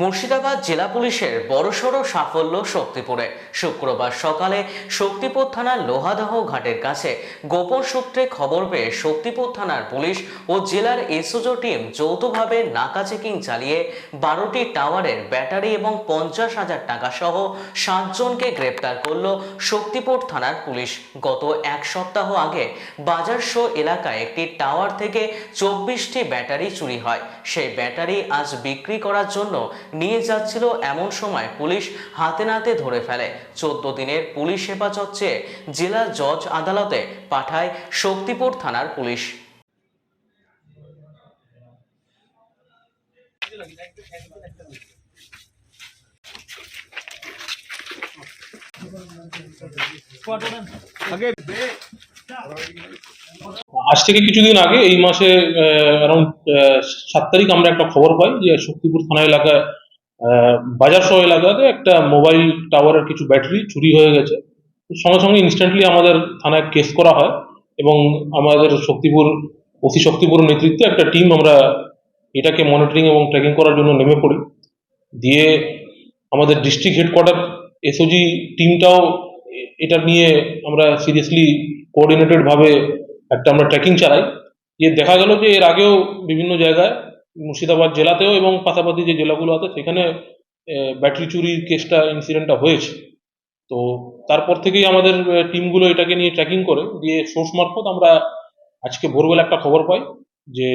মুর্শিদাবাদ জেলা পুলিশের বড়সড় সাফল্য শক্তিপুরে। শুক্রবার সকালে শক্তিপুর থানার লোহাদহ ঘাটের কাছে গোপন সূত্রে খবর পেয়ে শক্তিপুর থানার পুলিশ ও জেলার এসওজো টিম যৌথভাবে নাকা চেকিং চালিয়ে বারোটি টাওয়ারের ব্যাটারি এবং পঞ্চাশ হাজার টাকা সহ সাতজনকে গ্রেপ্তার করল শক্তিপুর থানার পুলিশ। গত এক সপ্তাহ আগে বাজার শো এলাকায় একটি টাওয়ার থেকে চব্বিশটি ব্যাটারি চুরি হয়। সেই ব্যাটারি আজ বিক্রি করার জন্য নিয়ে যাচ্ছিল এমন সময় পুলিশ হাতে নাতে ধরে ফেলে। চোদ্দ দিনের পুলিশ হেফাজত চেয়ে জেলা জজ আদালতে পাঠায় শক্তিপুর থানার পুলিশ। আজ থেকে কিছুদিন আগে এই মাসে অ্যারাউন্ড সাত তারিখ আমরা একটা খবর পাই যে শক্তিপুর থানা এলাকায় বাজার শহর এলাকাতে একটা মোবাইল টাওয়ারের কিছু ব্যাটারি চুরি হয়ে গেছে। সঙ্গে সঙ্গে ইনস্ট্যান্টলি আমাদের থানায় কেস করা হয় এবং আমাদের শক্তিপুর অতি শক্তিপুর নেতৃত্বে একটা টিম আমরা এটাকে মনিটরিং এবং ট্র্যাকিং করার জন্য নেমে পড়ি। দিয়ে আমাদের ডিস্ট্রিক্ট হেডকোয়ার্টার এসওজি টিমটাও এটা নিয়ে আমরা সিরিয়াসলি কোঅর্ডিনেটেড ভাবে একটা আমরা ট্রেকিং চালাই। যে দেখা গেল যে এর আগেও বিভিন্ন জায়গায়, মুর্শিদাবাদ জেলাতেও এবং পাশাপাশি যে জেলাগুলো আছে, সেখানে ব্যাটারি চুরির কেসটা ইনসিডেন্টটা হয়েছে। তো তারপর থেকেই আমাদের টিমগুলো এটাকে নিয়ে ট্র্যাকিং করে। দিয়ে সোর্স মারফত আমরা আজকে ভোরবেলা একটা খবর পাই যে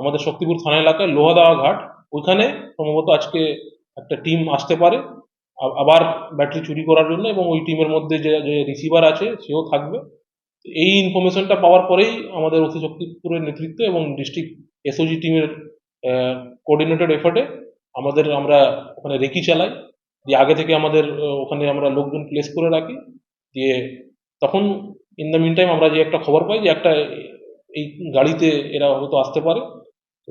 আমাদের শক্তিপুর থানা এলাকায় লোহাদাওয়া ঘাট, ওইখানে সম্ভবত আজকে একটা টিম আসতে পারে আবার ব্যাটারি চুরি করার জন্য এবং ওই টিমের মধ্যে যে রিসিভার আছে, সেও থাকবে। এই ইনফরমেশনটা পাওয়ার পরেই আমাদের অতি শক্তিপুরের নেতৃত্ব এবং ডিস্ট্রিক্ট এসওজি টিমের কোঅর্ডিনেটেড এফার্টে আমাদের আমরা ওখানে রেকি চালাই, দিয়ে আগে থেকে আমাদের ওখানে আমরা লোকজন প্লেস করে রাখি, দিয়ে তখন ইন দ্য মিন টাইম আমরা যে একটা খবর পাই যে একটা এই গাড়িতে এরা হয়তো আসতে পারে।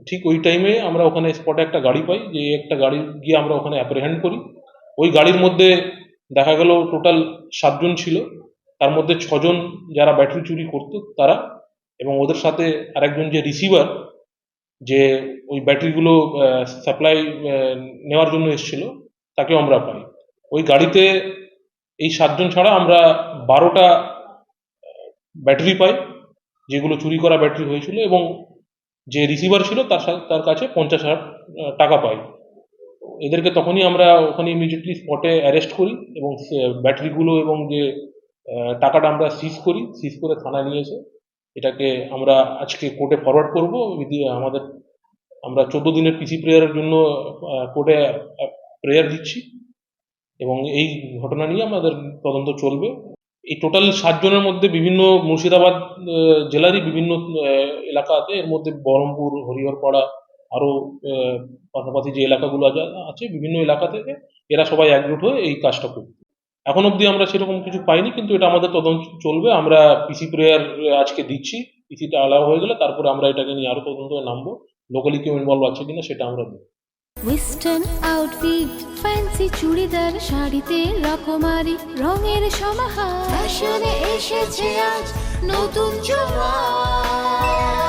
ঠিক ওই টাইমে আমরা ওখানে স্পটে একটা গাড়ি পাই, যে একটা গাড়ি গিয়ে আমরা ওখানে অ্যাপ্রিহেন্ড করি। ওই গাড়ির মধ্যে দেখা গেল টোটাল সাতজন ছিল। তার মধ্যে ছজন যারা ব্যাটারি চুরি করতো, তারা এবং ওদের সাথে আরেকজন যে রিসিভার যে ওই ব্যাটারিগুলো সাপ্লাই নেওয়ার জন্য এসেছিল, তাকেও আমরা পাই। ওই গাড়িতে এই সাতজন ছাড়া আমরা বারোটা ব্যাটারি পাই, যেগুলো চুরি করা ব্যাটারি হয়েছিল এবং যে রিসিভার ছিল তার তার কাছে পঞ্চাশ হাজার টাকা পাই। এদেরকে তখনই আমরা ওখানে ইমিডিয়েটলি স্পটে অ্যারেস্ট করি এবং ব্যাটারিগুলো এবং যে টাকাটা আমরা সিজ করি সিজ করে থানায় নিয়ে এসে এটাকে আমরা আজকে কোর্টে ফরওয়ার্ড করব আমাদের, আমরা চোদ্দ দিনের পিসি প্রেয়ারের জন্য কোর্টে প্রেয়ার দিচ্ছি এবং এই ঘটনা নিয়ে আমাদের তদন্ত চলবে। এই টোটাল সাতজনের মধ্যে বিভিন্ন মুর্শিদাবাদ জেলারই বিভিন্ন এলাকাতে, এর মধ্যে বহরমপুর, হরিহরপাড়া আরও পাশাপাশি যে এলাকাগুলো আছে- আছে, বিভিন্ন এলাকা থেকে এরা সবাই একজোট হয়ে এই কাজটা করবে। এখন অবধি আমরা সেরকম কিছু পাইনি, কিন্তু এটা আমাদের তদন্ত চলবে। আমরা পিসি প্রেয়ার আজকে দিচ্ছি পিসিটা আলাদা হয়ে গেলে তারপরে আমরা এটাকে নিয়ে আরও তদন্ত নামবো। লোকালি কেউ ইনভলভ আছে কিনা সেটা আমরা দেখব। ওয়েস্টার্ন আউটফিট ফ্যান্সি চুড়িদার, শাড়িতে রকমারি, রঙের সমাহার। ফ্যাশনে এসেছে আজ নতুন সুনিতা